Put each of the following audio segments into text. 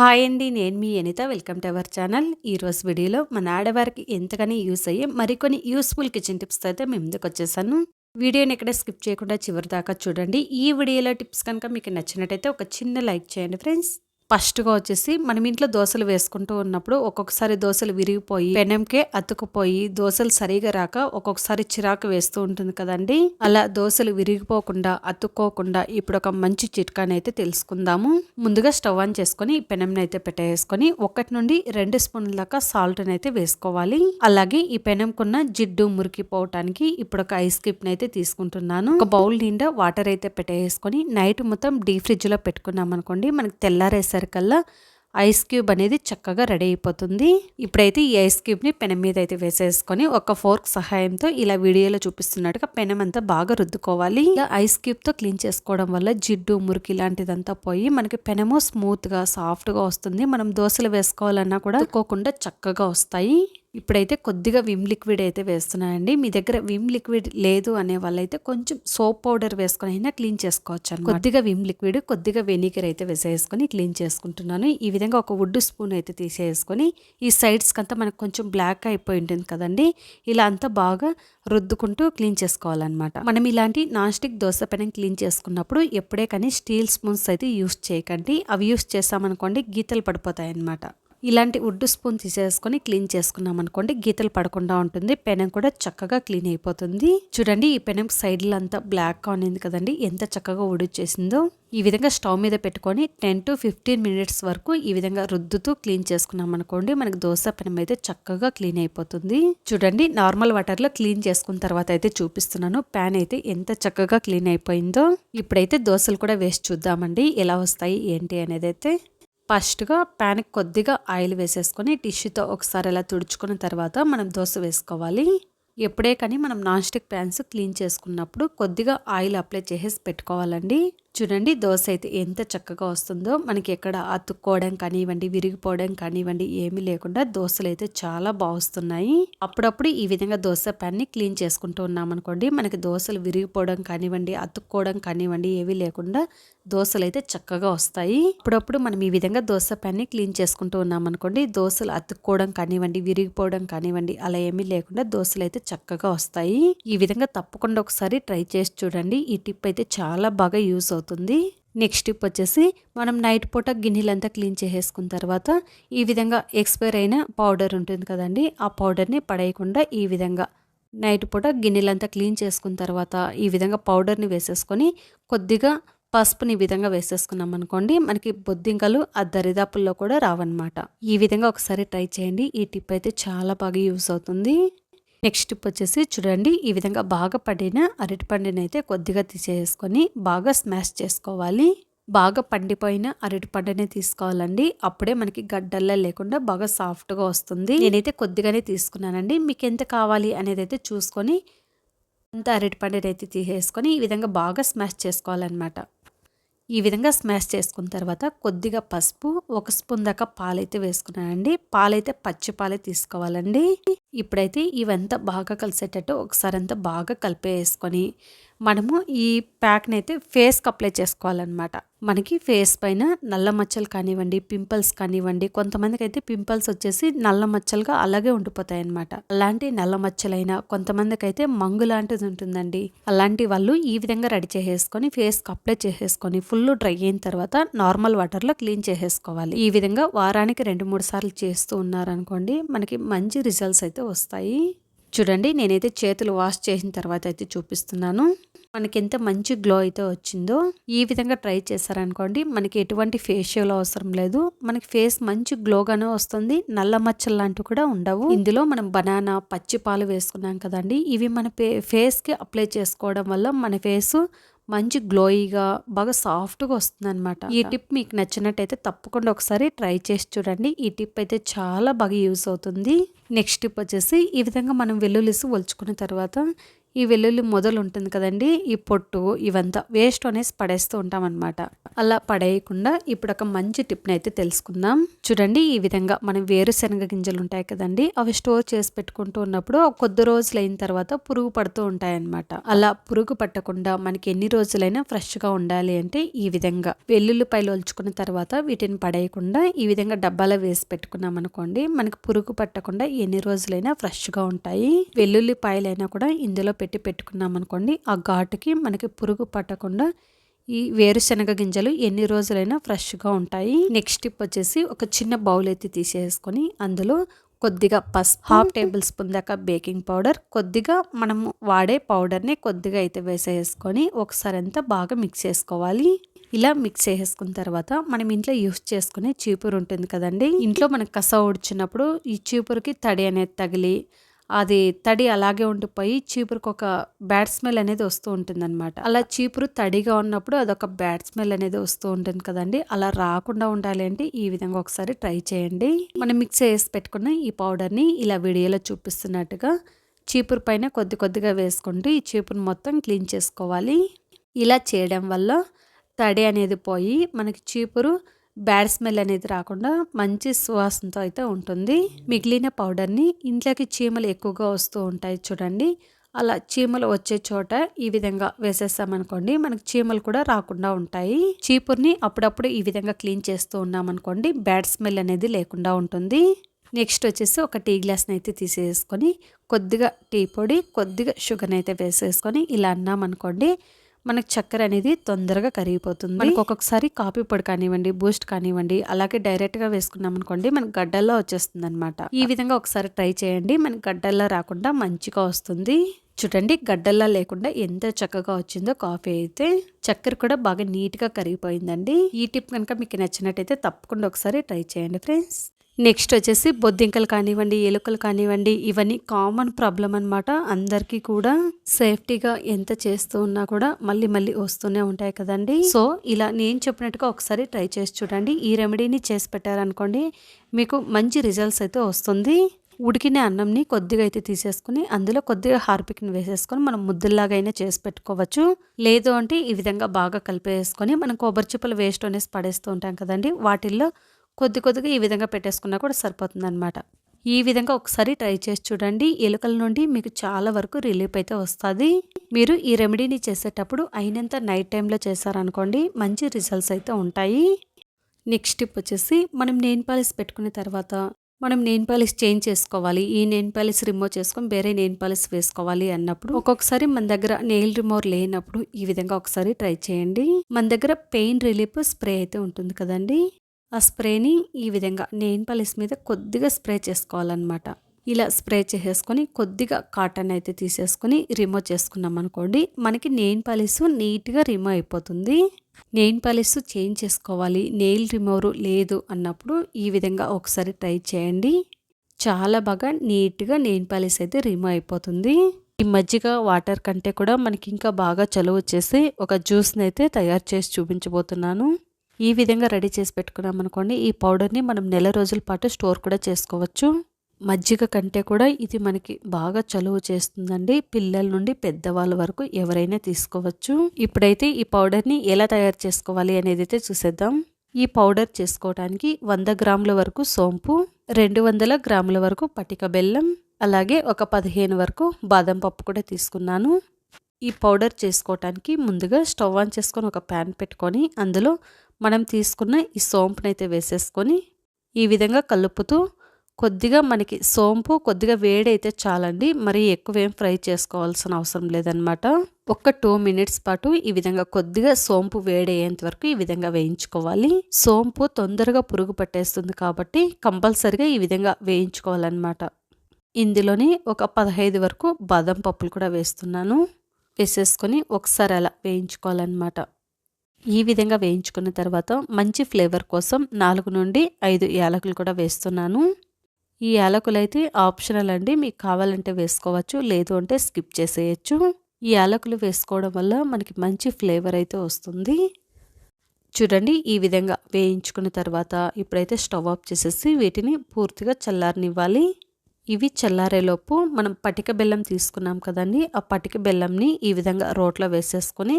Hi అండి నేను మీ Anitha. Welcome to our channel. ఈరోజు వీడియోలో మన ఆడవారికి ఎంతగానో యూస్ అయ్యే మరికొన్ని యూస్ఫుల్ కిచెన్ టిప్స్ అయితే మేము ముందుకు వచ్చేసాను. వీడియోని ఎక్కడ స్కిప్ చేయకుండా చివరి దాకా చూడండి. ఈ వీడియోలో టిప్స్ కనుక మీకు నచ్చినట్టయితే ఒక చిన్న లైక్ చేయండి ఫ్రెండ్స్. ఫస్ట్గా వచ్చేసి మనం ఇంట్లో దోశలు వేసుకుంటూ ఉన్నప్పుడు ఒక్కొక్కసారి దోశలు విరిగిపోయి పెనంకే అతుకుపోయి దోశలు సరిగా రాక ఒక్కొక్కసారి చిరాకు వేస్తూ ఉంటుంది కదండి. అలా దోశలు విరిగిపోకుండా అతుక్కోకుండా ఇప్పుడు ఒక మంచి చిట్కానైతే తెలుసుకుందాము. ముందుగా స్టవ్ ఆన్ చేసుకొని పెనంని అయితే పెట్టేసుకొని ఒకటి నుండి రెండు స్పూన్ల దాకా సాల్ట్ అయితే వేసుకోవాలి. అలాగే ఈ పెనంకున్న జిడ్డు మురికిపోవటానికి ఇప్పుడు ఒక ఐస్ క్యూబ్ అయితే తీసుకుంటున్నాను. ఒక బౌల్ నిండా వాటర్ అయితే పెట్టేసుకొని నైట్ మొత్తం డీ ఫ్రిడ్జ్లో పెట్టుకున్నాం అనుకోండి మనకి తెల్లారేసరికి వేసేసరికల్లా ఐస్ క్యూబ్ అనేది చక్కగా రెడీ అయిపోతుంది. ఇప్పుడైతే ఈ ఐస్ క్యూబ్ని పెనం మీద అయితే వేసేసుకొని ఒక ఫోర్క్ సహాయంతో ఇలా వీడియోలో చూపిస్తున్నట్టుగా పెనం అంతా బాగా రుద్దుకోవాలి. ఐస్ క్యూబ్తో క్లీన్ చేసుకోవడం వల్ల జిడ్డు మురికి ఇలాంటిదంతా పోయి మనకి పెనము స్మూత్గా సాఫ్ట్గా వస్తుంది. మనం దోశలు వేసుకోవాలన్నా కూడా తక్కువకుండా చక్కగా వస్తాయి. ఇప్పుడైతే కొద్దిగా విమ్ లిక్విడ్ అయితే వేస్తున్నానండి. మీ దగ్గర విమ్ లిక్విడ్ లేదు అనే వాళ్ళైతే కొంచెం సోప్ పౌడర్ వేసుకొని అయినా క్లీన్ చేసుకోవచ్చు కొద్దిగా విమ్ లిక్విడ్ కొద్దిగా వెనిగర్ అయితే వేసేసుకొని క్లీన్ చేసుకుంటున్నాను. ఈ విధంగా ఒక వుడ్ స్పూన్ అయితే తీసేసుకొని ఈ సైడ్స్కి అంతా మనకు కొంచెం బ్లాక్ అయిపోయి ఉంటుంది కదండి. ఇలా అంతా బాగా రుద్దుకుంటూ క్లీన్ చేసుకోవాలన్నమాట. మనం ఇలాంటి నాన్ స్టిక్ దోశ పెనం క్లీన్ చేసుకున్నప్పుడు ఎప్పుడే కానీ స్టీల్ స్పూన్స్ అయితే యూస్ చేయకండి. అవి యూస్ చేసామనుకోండి గీతలు పడిపోతాయి అన్నమాట ఇలాంటి వుడ్ స్పూన్ తీసేసుకొని క్లీన్ చేసుకున్నాం అనుకోండి గీతలు పడకుండా ఉంటుంది పెనం కూడా చక్కగా క్లీన్ అయిపోతుంది. చూడండి ఈ పెనం సైడ్లు అంతా బ్లాక్గా ఉన్నింది కదండి ఎంత చక్కగా ఉడిచేసిందో ఈ విధంగా స్టవ్ మీద పెట్టుకొని టెన్ టు ఫిఫ్టీన్ మినిట్స్ వరకు ఈ విధంగా రుద్దుతూ క్లీన్ చేసుకున్నాం అనుకోండి మనకి దోశ పెనం అయితే చక్కగా క్లీన్ అయిపోతుంది. చూడండి నార్మల్ వాటర్లో క్లీన్ చేసుకున్న తర్వాత అయితే చూపిస్తున్నాను ప్యాన్ అయితే ఎంత చక్కగా క్లీన్ అయిపోయిందో. ఇప్పుడైతే దోశలు కూడా వేసి చూద్దామండి ఎలా వస్తాయి ఏంటి అనేది అయితే. ఫస్ట్గా ప్యాన్కి కొద్దిగా ఆయిల్ వేసేసుకొని టిష్యూతో ఒకసారి అలా తుడుచుకున్న తర్వాత మనం దోశ వేసుకోవాలి. ఎప్పుడే కానీ మనం నాన్ స్టిక్ ప్యాన్స్ క్లీన్ చేసుకున్నప్పుడు కొద్దిగా ఆయిల్ అప్లై చేసేసి పెట్టుకోవాలండి. చూడండి దోశ అయితే ఎంత చక్కగా వస్తుందో. మనకి ఎక్కడ అతుక్కోవడం కానివ్వండి విరిగిపోవడం కానివ్వండి ఏమీ లేకుండా దోశలు అయితే చాలా బాగుస్తున్నాయి అప్పుడప్పుడు ఈ విధంగా దోశ ప్యాన్ని క్లీన్ చేసుకుంటూ ఉన్నాం అనుకోండి మనకి దోశలు విరిగిపోవడం కానివ్వండి అతుక్కోవడం కానివ్వండి ఏవి లేకుండా దోశలు అయితే చక్కగా వస్తాయి. అప్పుడప్పుడు మనం ఈ విధంగా దోశ ప్యాన్ని క్లీన్ చేసుకుంటూ ఉన్నాం అనుకోండి దోశలు అతుక్కోవడం కానివ్వండి విరిగిపోవడం కానివ్వండి అలా ఏమీ లేకుండా దోశలు అయితే చక్కగా వస్తాయి. ఈ విధంగా తప్పకుండా ఒకసారి ట్రై చేసి చూడండి. ఈ టిప్ అయితే చాలా బాగా యూస్ అవుతుంది అవుతుంది. నెక్స్ట్ టిప్ వచ్చేసి మనం నైట్ పూట గిన్నెలంతా క్లీన్ చేసేసుకున్న తర్వాత ఈ విధంగా ఎక్స్పైర్ అయిన పౌడర్ ఉంటుంది కదండి ఆ పౌడర్ని పడేయకుండా ఈ విధంగా నైట్ పూట గిన్నెలంతా క్లీన్ చేసుకున్న తర్వాత ఈ విధంగా పౌడర్ని వేసేసుకొని కొద్దిగా పసుపుని ఈ విధంగా వేసేసుకున్నాం అనుకోండి మనకి బొద్దింకలు ఆ దరిదాపుల్లో కూడా రావన్నమాట. ఈ విధంగా ఒకసారి ట్రై చేయండి. ఈ టిప్ అయితే చాలా బాగా యూస్ అవుతుంది. నెక్స్ట్ టిప్ వచ్చేసి చూడండి ఈ విధంగా బాగా పడిన అరటిపండునైతే అయితే కొద్దిగా తీసేసుకొని బాగా స్మాష్ చేసుకోవాలి. బాగా పండిపోయిన అరటిపండునే తీసుకోవాలండి. అప్పుడే మనకి గడ్డల్లా లేకుండా బాగా సాఫ్ట్గా వస్తుంది. నేనైతే కొద్దిగానే తీసుకున్నానండి. మీకు ఎంత కావాలి అనేది అయితే చూసుకొని అంత అరటి పండునైతే తీసేసుకొని ఈ విధంగా బాగా స్మాష్ చేసుకోవాలన్నమాట. ఈ విధంగా స్మాష్ చేసుకున్న తర్వాత కొద్దిగా పసుపు ఒక స్పూన్ దాకా పాలైతే వేసుకున్నానండి. పాలైతే పచ్చి పాలే తీసుకోవాలండి. ఇప్పుడైతే ఇవంతా బాగా కలిసేటట్టు ఒకసారి అంతా బాగా కలిపేసుకొని మనము ఈ ప్యాక్ని అయితే ఫేస్కి అప్లై చేసుకోవాలన్నమాట. మనకి ఫేస్ పైన నల్ల మచ్చలు కానివ్వండి పింపుల్స్ కానివ్వండి కొంతమందికి అయితే పింపుల్స్ వచ్చేసి నల్ల మచ్చలుగా అలాగే ఉండిపోతాయి అనమాట అలాంటి నల్ల మచ్చలైనా కొంతమందికి అయితే మంగు లాంటిది ఉంటుందండి. అలాంటి వాళ్ళు ఈ విధంగా రెడీ చేసేసుకొని ఫేస్కి అప్లై చేసేసుకొని ఫుల్ డ్రై అయిన తర్వాత నార్మల్ వాటర్లో క్లీన్ చేసేసుకోవాలి. ఈ విధంగా వారానికి రెండు మూడు సార్లు చేస్తూ ఉన్నారనుకోండి మనకి మంచి రిజల్ట్స్ అయితే వస్తాయి. చూడండి నేనైతే చేతులు వాష్ చేసిన తర్వాత అయితే చూపిస్తున్నాను. మనకి ఎంత మంచి గ్లో అయితే వచ్చిందో ఈ విధంగా ట్రై చేశారనుకోండి మనకి ఎటువంటి ఫేషియల్ అవసరం లేదు. మనకి ఫేస్ మంచి గ్లోగానే వస్తుంది నల్ల మచ్చలు లాంటివి కూడా ఉండవు. ఇందులో మనం బనానా పచ్చి పాలు వేసుకున్నాం కదండి ఇవి మన ఫేస్కి అప్లై చేసుకోవడం వల్ల మన ఫేస్ మంచి గ్లోయిగా బాగా సాఫ్ట్గా వస్తుంది అనమాట ఈ టిప్ మీకు నచ్చినట్టయితే తప్పకుండా ఒకసారి ట్రై చేసి చూడండి. ఈ టిప్ అయితే చాలా బాగా యూస్ అవుతుంది. నెక్స్ట్ టిప్ వచ్చేసి ఈ విధంగా మనం వెల్లుల్లిసి ఒలుచుకున్న తర్వాత ఈ వెల్లుల్లి మొదలు ఉంటుంది కదండి ఈ పొట్టు ఇవంతా వేస్ట్ అనేసి పడేస్తూ ఉంటాం అనమాట అలా పడేయకుండా ఇప్పుడు ఒక మంచి టిప్ని అయితే తెలుసుకుందాం. చూడండి ఈ విధంగా మనం వేరుశనగ గింజలు ఉంటాయి కదండి అవి స్టోర్ చేసి పెట్టుకుంటూ ఉన్నప్పుడు కొద్ది రోజులు అయిన తర్వాత పురుగు పడుతూ ఉంటాయి అనమాట అలా పురుగు పట్టకుండా మనకి ఎన్ని రోజులైనా ఫ్రెష్గా ఉండాలి అంటే ఈ విధంగా వెల్లుల్లిపాయలు ఒలుచుకున్న తర్వాత వీటిని పడేయకుండా ఈ విధంగా డబ్బాలో వేసి పెట్టుకున్నాం అనుకోండి మనకి పురుగు పట్టకుండా ఎన్ని రోజులైనా ఫ్రెష్గా ఉంటాయి. వెల్లుల్లిపాయలైనా కూడా ఇందులో పెట్టి పెట్టుకున్నామనుకోండి ఆ ఘాటుకి మనకి పురుగు పట్టకుండా ఈ వేరుశనగ గింజలు ఎన్ని రోజులైనా ఫ్రెష్గా ఉంటాయి. నెక్స్ట్ టిప్ వచ్చేసి ఒక చిన్న బౌల్ అయితే తీసేసుకొని అందులో కొద్దిగా పసుపు హాఫ్ టేబుల్ స్పూన్ దాకా బేకింగ్ పౌడర్ కొద్దిగా మనము వాడే పౌడర్ని కొద్దిగా అయితే వేసేసుకొని ఒకసారి అంతా బాగా మిక్స్ చేసుకోవాలి. ఇలా మిక్స్ చేసేసుకున్న తర్వాత మనం ఇంట్లో యూస్ చేసుకునే చీపురు ఉంటుంది కదండి. ఇంట్లో మనకు కస ఉడిచినప్పుడు ఈ చీపురుకి తడి అనేది తగిలి అది తడి అలాగే ఉండిపోయి చీపురుకు ఒక బ్యాడ్ స్మెల్ అనేది వస్తూ ఉంటుంది అనమాట అలా చీపురు తడిగా ఉన్నప్పుడు అదొక బ్యాడ్ స్మెల్ అనేది వస్తూ ఉంటుంది కదండి. అలా రాకుండా ఉండాలి అంటే ఈ విధంగా ఒకసారి ట్రై చేయండి. మనం మిక్స్ చేసి పెట్టుకున్న ఈ పౌడర్ని ఇలా వీడియోలో చూపిస్తున్నట్టుగా చీపురు పైన కొద్ది కొద్దిగా వేసుకుంటూ ఈ చీపురు మొత్తం క్లీన్ చేసుకోవాలి. ఇలా చేయడం వల్ల తడి అనేది పోయి మనకి చీపురు బ్యాడ్ స్మెల్ అనేది రాకుండా మంచి సువాసనతో అయితే ఉంటుంది. మిగిలిన పౌడర్ని ఇంట్లోకి చీమలు ఎక్కువగా వస్తూ ఉంటాయి చూడండి. అలా చీమలు వచ్చే చోట ఈ విధంగా వేసేస్తామనుకోండి మనకి చీమలు కూడా రాకుండా ఉంటాయి. చీపుర్ని అప్పుడప్పుడు ఈ విధంగా క్లీన్ చేస్తూ ఉన్నామనుకోండి బ్యాడ్ స్మెల్ అనేది లేకుండా ఉంటుంది. నెక్స్ట్ వచ్చేసి ఒక టీ గ్లాస్ని అయితే తీసేసుకొని కొద్దిగా టీ పొడి కొద్దిగా షుగర్ని అయితే వేసేసుకొని ఇలా అన్నామనుకోండి మనకు చక్కెర అనేది తొందరగా కరిగిపోతుంది. మనకు ఒక్కొక్కసారి కాఫీ పొడి కానివ్వండి బూస్ట్ కానివ్వండి అలాగే డైరెక్ట్గా వేసుకున్నాం అనుకోండి మనకు గడ్డల్లో వచ్చేస్తుంది అనమాట ఈ విధంగా ఒకసారి ట్రై చేయండి. మనకి గడ్డల్లో రాకుండా మంచిగా వస్తుంది. చూడండి గడ్డల్లా లేకుండా ఎంత చక్కగా వచ్చిందో కాఫీ అయితే. చక్కెర కూడా బాగా నీట్గా కరిగిపోయిందండి. ఈ టిప్ కనుక మీకు నచ్చినట్టయితే తప్పకుండా ఒకసారి ట్రై చేయండి ఫ్రెండ్స్. నెక్స్ట్ వచ్చేసి బొద్దింకలు కానివ్వండి ఎలుకలు కానివ్వండి ఇవన్నీ కామన్ ప్రాబ్లం అనమాట అందరికీ కూడా సేఫ్టీగా ఎంత చేస్తూ ఉన్నా కూడా మళ్ళీ మళ్ళీ వస్తూనే ఉంటాయి కదండి. సో ఇలా నేను చెప్పినట్టుగా ఒకసారి ట్రై చేసి చూడండి. ఈ రెమెడీని చేసి పెట్టారనుకోండి మీకు మంచి రిజల్ట్స్ అయితే వస్తుంది. ఉడికిన అన్నంని కొద్దిగా అయితే తీసేసుకుని అందులో కొద్దిగా హార్పిక్ని వేసేసుకొని మనం ముద్దల్లాగా అయినా చేసి పెట్టుకోవచ్చు. లేదు అంటే ఈ విధంగా బాగా కలిపేసుకొని మనం కొబ్బరి చిప్పలు వేస్ట్ అనేసి పడేస్తూ ఉంటాం కదండి. వాటిల్లో కొద్ది కొద్దిగా ఈ విధంగా పెట్టేసుకున్నా కూడా సరిపోతుందనమాట ఈ విధంగా ఒకసారి ట్రై చేసి చూడండి. ఎలుకల నుండి మీకు చాలా వరకు రిలీఫ్ అయితే వస్తుంది. మీరు ఈ రెమెడీని చేసేటప్పుడు అయినంత నైట్ టైంలో చేశారనుకోండి మంచి రిజల్ట్స్ అయితే ఉంటాయి. నెక్స్ట్ టిప్ వచ్చేసి మనం నెయిన్ పాలిస్ పెట్టుకున్న తర్వాత మనం నెయిన్ పాలిష్ చేంజ్ చేసుకోవాలి. ఈ నెయిన్ పాలిస్ రిమూవ్ చేసుకొని వేరే నెయిన్ పాలిష్ వేసుకోవాలి అన్నప్పుడు ఒక్కొక్కసారి మన దగ్గర నెయిల్ రిమూవర్ లేనప్పుడు ఈ విధంగా ఒకసారి ట్రై చేయండి. మన దగ్గర పెయిన్ రిలీఫ్ స్ప్రే అయితే ఉంటుంది కదండి. ఆ స్ప్రేని ఈ విధంగా నెయిన్ పాలిస్ మీద కొద్దిగా స్ప్రే చేసుకోవాలన్నమాట. ఇలా స్ప్రే చేసేసుకొని కొద్దిగా కాటన్ అయితే తీసేసుకొని రిమూవ్ చేసుకున్నాం అనుకోండి మనకి నెయిన్ పాలిస్ నీట్గా రిమూవ్ అయిపోతుంది. నెయిన్ పాలిస్ చేంజ్ చేసుకోవాలి నెయిల్ రిమూవర్ లేదు అన్నప్పుడు ఈ విధంగా ఒకసారి ట్రై చేయండి. చాలా బాగా నీట్గా నెయిన్ పాలిస్ అయితే రిమూవ్ అయిపోతుంది. ఈ మజ్జిగ వాటర్ కంటే కూడా మనకి ఇంకా బాగా చలువ వచ్చేసి ఒక జ్యూస్ని అయితే తయారు చేసి చూపించబోతున్నాను. ఈ విధంగా రెడీ చేసి పెట్టుకున్నాం అనుకోండి ఈ పౌడర్ని మనం నెల రోజుల పాటు స్టోర్ కూడా చేసుకోవచ్చు. మజ్జిగ కంటే కూడా ఇది మనకి బాగా చలువ చేస్తుందండి. పిల్లల నుండి పెద్దవాళ్ళ వరకు ఎవరైనా తీసుకోవచ్చు. ఇప్పుడైతే ఈ పౌడర్ని ఎలా తయారు చేసుకోవాలి అనేది అయితే చూసేద్దాం. ఈ పౌడర్ చేసుకోవడానికి వంద గ్రాముల వరకు సోంపు రెండు వందల గ్రాముల వరకు పటిక బెల్లం అలాగే ఒక పదిహేను వరకు బాదం పప్పు కూడా తీసుకున్నాను. ఈ పౌడర్ చేసుకోవటానికి ముందుగా స్టవ్ ఆన్ చేసుకొని ఒక ప్యాన్ పెట్టుకొని అందులో మనం తీసుకున్న ఈ సోంపునైతే వేసేసుకొని ఈ విధంగా కలుపుతూ కొద్దిగా మనకి సోంపు కొద్దిగా వేడి అయితే చాలండి. మరి ఎక్కువ ఏం ఫ్రై చేసుకోవాల్సిన అవసరం లేదనమాట ఒక్క టూ మినిట్స్ పాటు ఈ విధంగా కొద్దిగా సోంపు వేడి అయ్యేంత వరకు ఈ విధంగా వేయించుకోవాలి. సోంపు తొందరగా పురుగు పట్టేస్తుంది కాబట్టి కంపల్సరిగా ఈ విధంగా వేయించుకోవాలన్నమాట. ఇందులోని ఒక పదహైదు వరకు బాదం పప్పులు కూడా వేస్తున్నాను. వేసేసుకొని ఒకసారి అలా వేయించుకోవాలన్నమాట. ఈ విధంగా వేయించుకున్న తర్వాత మంచి ఫ్లేవర్ కోసం నాలుగు నుండి ఐదు యాలకులు కూడా వేస్తున్నాను. ఈ యాలకులు అయితే ఆప్షనల్ అండి. మీకు కావాలంటే వేసుకోవచ్చు లేదు అంటే స్కిప్ చేసేయచ్చు. ఈ యాలకులు వేసుకోవడం వల్ల మనకి మంచి ఫ్లేవర్ అయితే వస్తుంది. చూడండి ఈ విధంగా వేయించుకున్న తర్వాత ఇప్పుడైతే స్టవ్ ఆఫ్ చేసేసి వీటిని పూర్తిగా చల్లారనివ్వాలి. ఇవి చల్లారేలోపు మనం పటిక బెల్లం తీసుకున్నాం కదండి ఆ పటిక బెల్లంని ఈ విధంగా రోట్లో వేసేసుకొని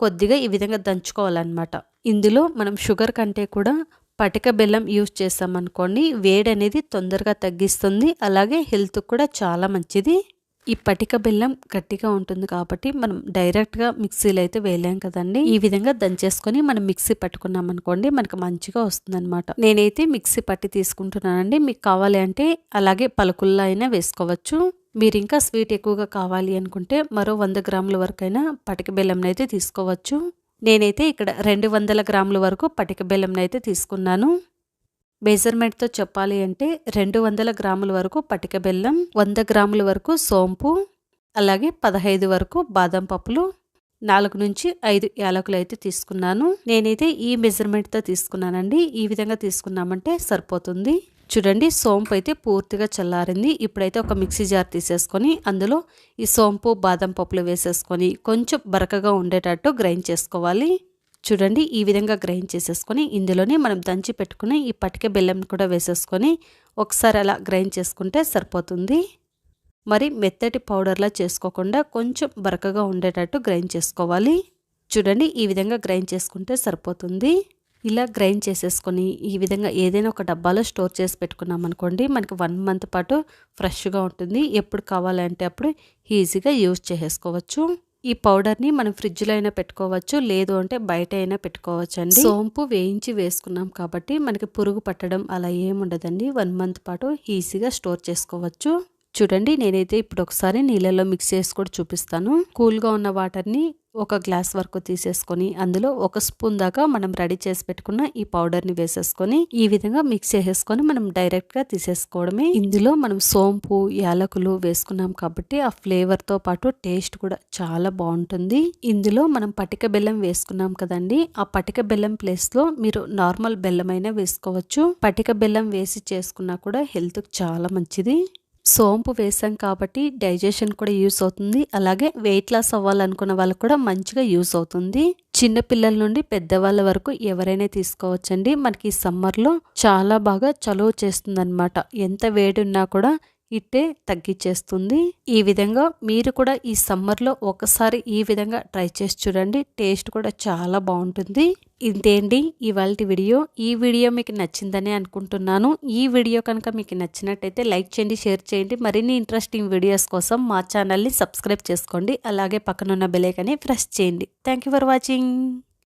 కొద్దిగా ఈ విధంగా దంచుకోవాలన్నమాట. ఇందులో మనం షుగర్ కంటే కూడా పటిక బెల్లం యూజ్ చేసామనుకోండి వేడి అనేది తొందరగా తగ్గిస్తుంది. అలాగే హెల్త్ కూడా చాలా మంచిది. ఈ పటిక బెల్లం గట్టిగా ఉంటుంది కాబట్టి మనం డైరెక్ట్గా మిక్సీలో అయితే వేయలేం కదండి. ఈ విధంగా దంచేసుకొని మనం మిక్సీ పట్టుకున్నాం అనుకోండి మనకు మంచిగా వస్తుందన్నమాట. నేనైతే మిక్సీ పట్టి తీసుకుంటున్నానండి. మీకు కావాలి అంటే అలాగే పలుకుల్లో అయినా వేసుకోవచ్చు. మీరు ఇంకా స్వీట్ ఎక్కువగా కావాలి అనుకుంటే మరో వంద గ్రాముల వరకైనా పటిక బెల్లంనైతే అయితే తీసుకోవచ్చు. నేనైతే ఇక్కడ రెండు వందల గ్రాముల వరకు పటిక బెల్లంనైతే అయితే తీసుకున్నాను. మెజర్మెంట్తో చెప్పాలి అంటే రెండు వందల గ్రాముల వరకు పటిక బెల్లం వంద గ్రాముల వరకు సోంపు అలాగే పదహైదు వరకు బాదం పప్పులు నాలుగు నుంచి ఐదు యాలకులు అయితే తీసుకున్నాను. నేనైతే ఈ మెజర్మెంట్తో తీసుకున్నానండి. ఈ విధంగా తీసుకున్నామంటే సరిపోతుంది. చూడండి సోంపు అయితే పూర్తిగా చల్లారింది. ఇప్పుడైతే ఒక మిక్సీ జార్ తీసేసుకొని అందులో ఈ సోంపు బాదం పప్పులు వేసేసుకొని కొంచెం బరకగా ఉండేటట్టు గ్రైండ్ చేసుకోవాలి. చూడండి ఈ విధంగా గ్రైండ్ చేసేసుకొని ఇందులోనే మనం దంచి పెట్టుకుని ఈ పటిక బెల్లం కూడా వేసేసుకొని ఒకసారి అలా గ్రైండ్ చేసుకుంటే సరిపోతుంది. మరి మెత్తటి పౌడర్లా చేసుకోకుండా కొంచెం బరకగా ఉండేటట్టు గ్రైండ్ చేసుకోవాలి. చూడండి ఈ విధంగా గ్రైండ్ చేసుకుంటే సరిపోతుంది. ఇలా గ్రైండ్ చేసేసుకొని ఈ విధంగా ఏదైనా ఒక డబ్బాలో స్టోర్ చేసి పెట్టుకున్నాం అనుకోండి మనకి వన్ మంత్ పాటు ఫ్రెష్గా ఉంటుంది. ఎప్పుడు కావాలంటే అప్పుడు ఈజీగా యూజ్ చేసేసుకోవచ్చు. ఈ పౌడర్ని మనం ఫ్రిడ్జ్లో అయినా పెట్టుకోవచ్చు లేదు అంటే బయట అయినా పెట్టుకోవచ్చు అండి. సోంపు వేయించి వేసుకున్నాం కాబట్టి మనకి పురుగు పట్టడం అలా ఏముండదండి వన్ మంత్ పాటు ఈజీగా స్టోర్ చేసుకోవచ్చు. చూడండి నేనైతే ఇప్పుడు ఒకసారి నీళ్ళలో మిక్స్ చేసి కూడా చూపిస్తాను. కూల్గా ఉన్న వాటర్ని ఒక గ్లాస్ వరకు తీసేసుకొని అందులో ఒక స్పూన్ దాకా మనం రెడీ చేసి పెట్టుకున్న ఈ పౌడర్ని వేసేసుకొని ఈ విధంగా మిక్స్ చేసేసుకొని మనం డైరెక్ట్గా తీసేసుకోవడమే. ఇందులో మనం సోంపు యాలకులు వేసుకున్నాం కాబట్టి ఆ ఫ్లేవర్తో పాటు టేస్ట్ కూడా చాలా బాగుంటుంది. ఇందులో మనం పటిక బెల్లం వేసుకున్నాం కదండి ఆ పటిక బెల్లం ప్లేస్లో మీరు నార్మల్ బెల్లం అయినా వేసుకోవచ్చు. పటిక బెల్లం వేసి చేసుకున్నా కూడా హెల్త్కి చాలా మంచిది. సోంపు వేసాం కాబట్టి డైజెషన్ కూడా యూస్ అవుతుంది. అలాగే వెయిట్ లాస్ అవ్వాలనుకున్న వాళ్ళకు కూడా మంచిగా యూస్ అవుతుంది. చిన్న పిల్లల నుండి పెద్దవాళ్ళ వరకు ఎవరైనా తీసుకోవచ్చండి. మనకి ఈ సమ్మర్లో చాలా బాగా చలువ చేస్తుంది ఎంత వేడి ఉన్నా కూడా ఇట్టే తగ్గించేస్తుంది ఈ విధంగా మీరు కూడా ఈ సమ్మర్లో ఒకసారి ఈ విధంగా ట్రై చేసి చూడండి. టేస్ట్ కూడా చాలా బాగుంటుంది. ఇంతేంటి ఇవాళ వీడియో. ఈ వీడియో మీకు నచ్చిందని అనుకుంటున్నాను. ఈ వీడియో కనుక మీకు నచ్చినట్టయితే లైక్ చేయండి షేర్ చేయండి. మరిన్ని ఇంట్రెస్టింగ్ వీడియోస్ కోసం మా ఛానల్ని సబ్స్క్రైబ్ చేసుకోండి. అలాగే పక్కనున్న బెలైకని ప్రెస్ చేయండి. Thank for watching.